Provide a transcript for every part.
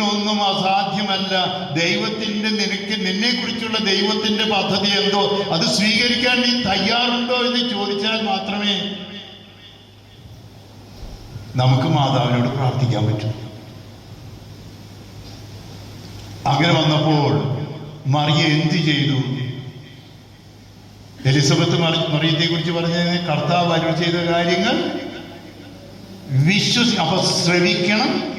ദൈവത്തിനൊന്നും അസാധ്യമല്ല. ദൈവത്തിന്റെ നിനക്ക് നിന്നെ കുറിച്ചുള്ള ദൈവത്തിന്റെ പദ്ധതി എന്തോ? അത് സ്വീകരിക്കാൻ നീ തയ്യാറുണ്ടോ എന്ന് ചോദിച്ചാൽ മാത്രമേ നമുക്ക് മാതാവിനോട് പ്രാർത്ഥിക്കാൻ പറ്റൂ. അങ്ങനെ വന്നപ്പോൾ മറിയ എന്ത് ചെയ്തു? എലിസബത്ത് മറിയത്തെ കുറിച്ച് പറഞ്ഞതിന് കർത്താവ് അരുൾ ചെയ്ത കാര്യങ്ങൾ വിശ്വസി അപ്പൊ ശ്രവിക്കണം.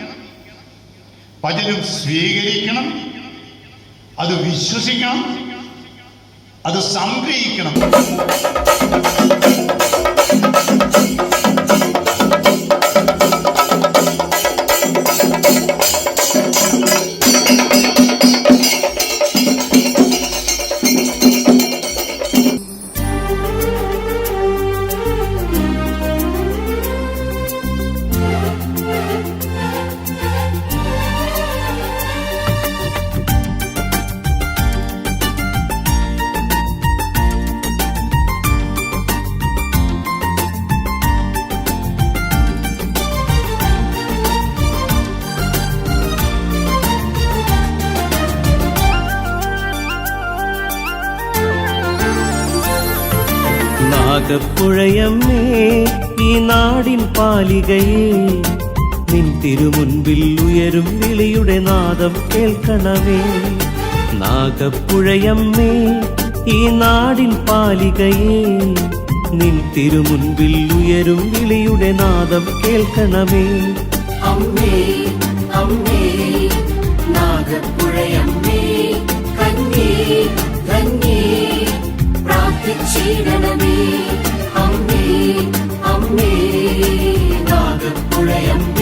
വചനം സ്വീകരിക്കണം അത് വിശ്വസിക്കണം അത് സംഗ്രഹിക്കണം. നാഗപ്പുഴയമ്മേ ഈ നാടിൻ പാലികയേ. നിൻ തിരുമുൻപിൽ ഉയരും വിളിയുടെ നാദം കേൾക്കണമേ. നാഗപ്പുഴയമ്മേ ഈ നാടിൻ പാലികയേ. നിൻ തിരുമുൻപിൽ ഉയരും വിളിയുടെ നാദം കേൾക്കണമേ. അമ്മേ അമ്മേ നാഗപ്പുഴയമ്മേ കന്യേ ധന്യേ പ്രാർത്ഥിച്ചിടണമേ നാഗപ്പുഴയമ്മേ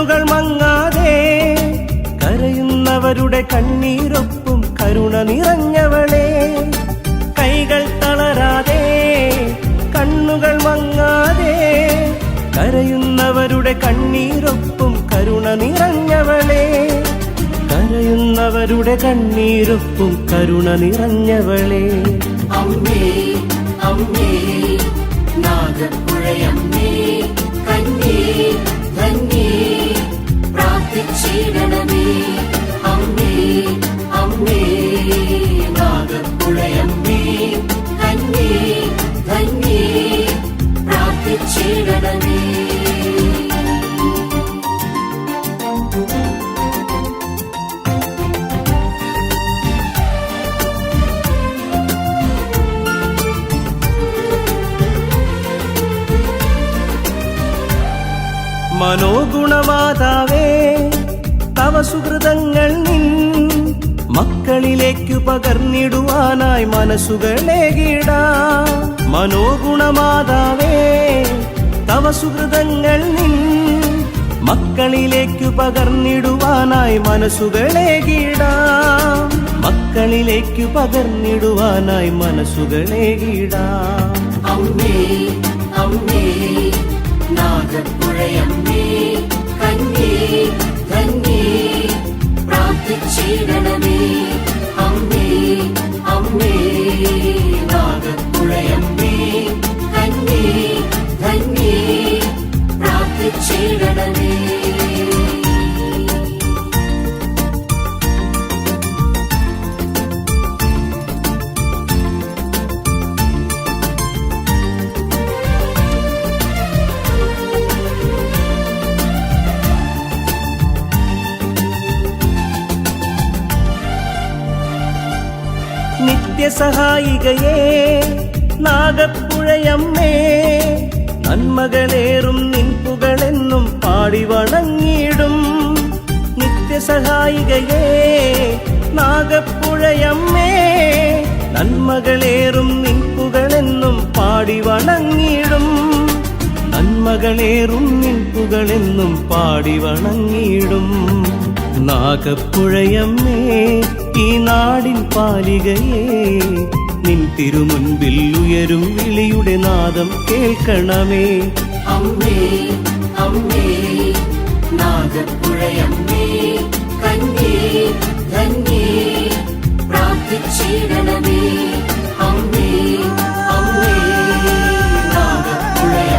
കണ്ണുകൾ മങ്ങാതെ കരയുന്നവരുടെ കണ്ണീരൊപ്പും കരുണ നിറഞ്ഞവളെ. കൈകൾ തളരാതെ കണ്ണുകൾ മങ്ങാതെ കരയുന്നവരുടെ കണ്ണീരൊപ്പും കരുണ നിറഞ്ഞവളെ. കരയുന്നവരുടെ കണ്ണീരൊപ്പും കരുണ നിറഞ്ഞവളെ. അമ്മേ അമ്മേ നാഗപ്പുഴയമ്മേ. പ്രാർത്ഥിച്ചിടണമേ അമ്മേ അമ്മേ നാഗപ്പുഴയമ്മേ കന്യേ ധന്യേ പ്രാർത്ഥിച്ചിടണമേ. മനോഗുണമാതാവേ തവ സുഹൃതങ്ങൾ നിൻ മക്കളിലേക്ക് പകർന്നിടുവാനായി മനസ്സുകളെ കീടാ മനോഗുണമാതാവേ തവ സുഹൃതങ്ങൾ നിൻ മക്കളിലേക്ക് പകർന്നിടുവാനായി മനസ്സുകളെ കീടാ മക്കളിലേക്ക് പകർന്നിടുവാനായി മനസ്സുകളെ കീടാ അമ്മേ അമ്മേ നാഗപ്പുഴയമ്മേ കന്യേ നിത്യസഹായികയേ നാഗപ്പുഴയമ്മേ നന്മകളേറും നിൻപുകളെന്നും പാടി വണങ്ങിയിടും. നിത്യസഹായികയേ നാഗപ്പുഴയമ്മേ നന്മകളേറും നിൻപുകളെന്നും പാടി വണങ്ങിയിടും. നന്മകളേറും നിൻപുകളെന്നും പാടി വണങ്ങിയിടും. നാഗപ്പുഴയമ്മേ ഈ നാടിൻ പാലികയേ നിൻ തിരുമുൻപിൽ ഉയരും വിളിയുടെ നാദം കേൾക്കണമേ. അമ്മേ അമ്മേ നാഗപ്പുഴയമ്മേ കന്യേ ധന്യേ പ്രാർത്ഥിച്ചിടണമേ. അമ്മേ അമ്മേ നാഗപ്പുഴയമ്മേ.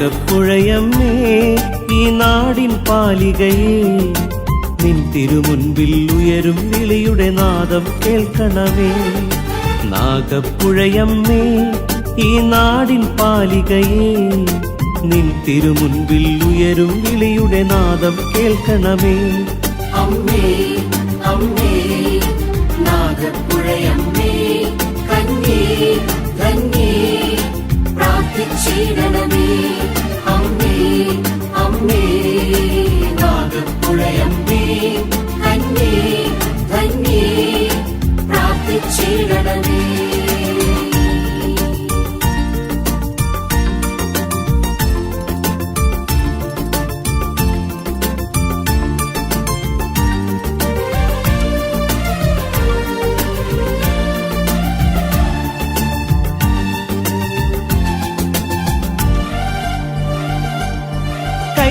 നാഗപ്പുഴയമ്മേ ഈ നാടിൻ പാലികയേ നിൻ തിരുമുൻപിൽ ഉയരും വിളിയുടെ നാദം കേൾക്കണമേ. നാഗപ്പുഴയമ്മേ ഈ നാടിൻ പാലികയേ നിൻ തിരുമുൻപിൽ ഉയരും വിളിയുടെ നാദം കേൾക്കണമേ. അമ്മേ അമ്മേ.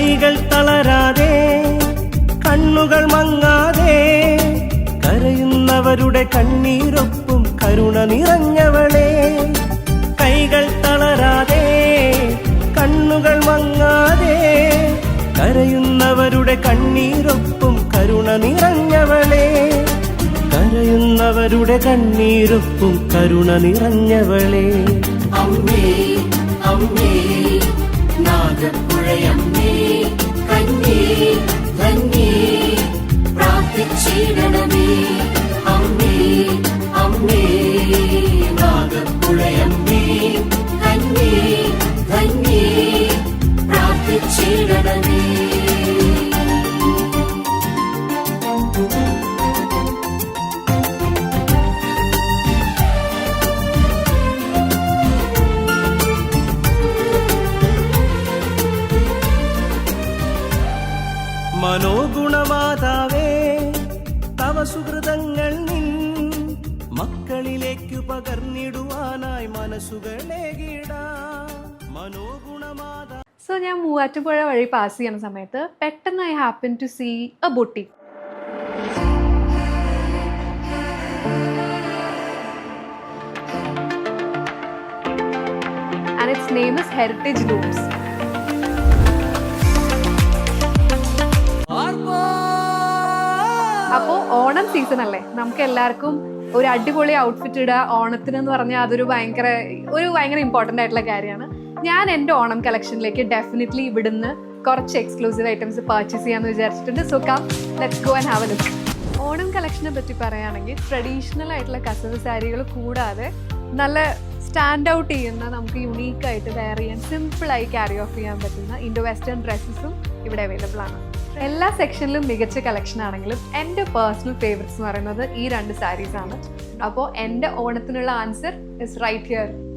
കൈകൾ തളരാതെ കണ്ണുകൾ മങ്ങാതെ കരയുന്നവരുടെ കണ്ണീരൊപ്പും കരുണ നിറഞ്ഞവളെ. കൈകൾ തളരാതെ കണ്ണുകൾ മങ്ങാതെ കരയുന്നവരുടെ കണ്ണീരൊപ്പും കരുണ നിറഞ്ഞവളെ. കരയുന്നവരുടെ കണ്ണീരൊപ്പും കരുണ നിറഞ്ഞവളെ. അമ്മേ അമ്മേ നാഗപ്പുഴയമ്മേ. സുഹൃതങ്ങൾ നിൻ മക്കളിലേക്ക് പകർന്നിടുവാനായി മനസ്സുകളെ മനോഗുണമാത. സോ ഞാൻ മൂവാറ്റുപുഴ വഴി പാസ് ചെയ്യുന്ന സമയത്ത് പെട്ടെന്ന് I happen to see a boutique and it's name heritage looms അപ്പോൾ ഓണം സീസൺ അല്ലേ? നമുക്ക് എല്ലാവർക്കും ഒരു അടിപൊളി ഔട്ട്ഫിറ്റ് ഇടുക. ഓണത്തിന് എന്ന് പറഞ്ഞാൽ അതൊരു ഭയങ്കര ഒരു ഭയങ്കര ഇമ്പോർട്ടന്റ് ആയിട്ടുള്ള കാര്യമാണ്. ഞാൻ എന്റെ ഓണം കളക്ഷനിലേക്ക് ഡെഫിനറ്റ്ലി ഇവിടുന്ന് കുറച്ച് എക്സ്ക്ലൂസീവ് ഐറ്റംസ് പർച്ചേസ് ചെയ്യാന്ന് വിചാരിച്ചിട്ടുണ്ട്. So come let's go and have a look Onam കളക്ഷനെ പറ്റി പറയുകയാണെങ്കിൽ ട്രഡീഷണൽ ആയിട്ടുള്ള കസവ് സാരികൾ കൂടാതെ നല്ല സ്റ്റാൻഡ് ഔട്ട് ചെയ്യുന്ന നമുക്ക് യുണീക്കായിട്ട് വെയർ ചെയ്യാൻ സിമ്പിളായി ക്യാരി ഓഫ് ചെയ്യാൻ പറ്റുന്ന ഇൻഡോ വെസ്റ്റേൺ ഡ്രസ്സസും ഇവിടെ അവൈലബിൾ ആണ്. എല്ലാ സെക്ഷനിലും മികച്ച കളക്ഷൻ ആണെങ്കിലും എന്റെ പേഴ്സണൽ ഫേവറേറ്റ്സ് എന്ന് പറയുന്നത് ഈ രണ്ട് സാരീസ് ആണ്. അപ്പോൾ എന്റെ ഓണത്തിനുള്ള ആൻസർ ഇസ് റൈറ്റ് ഹിയർ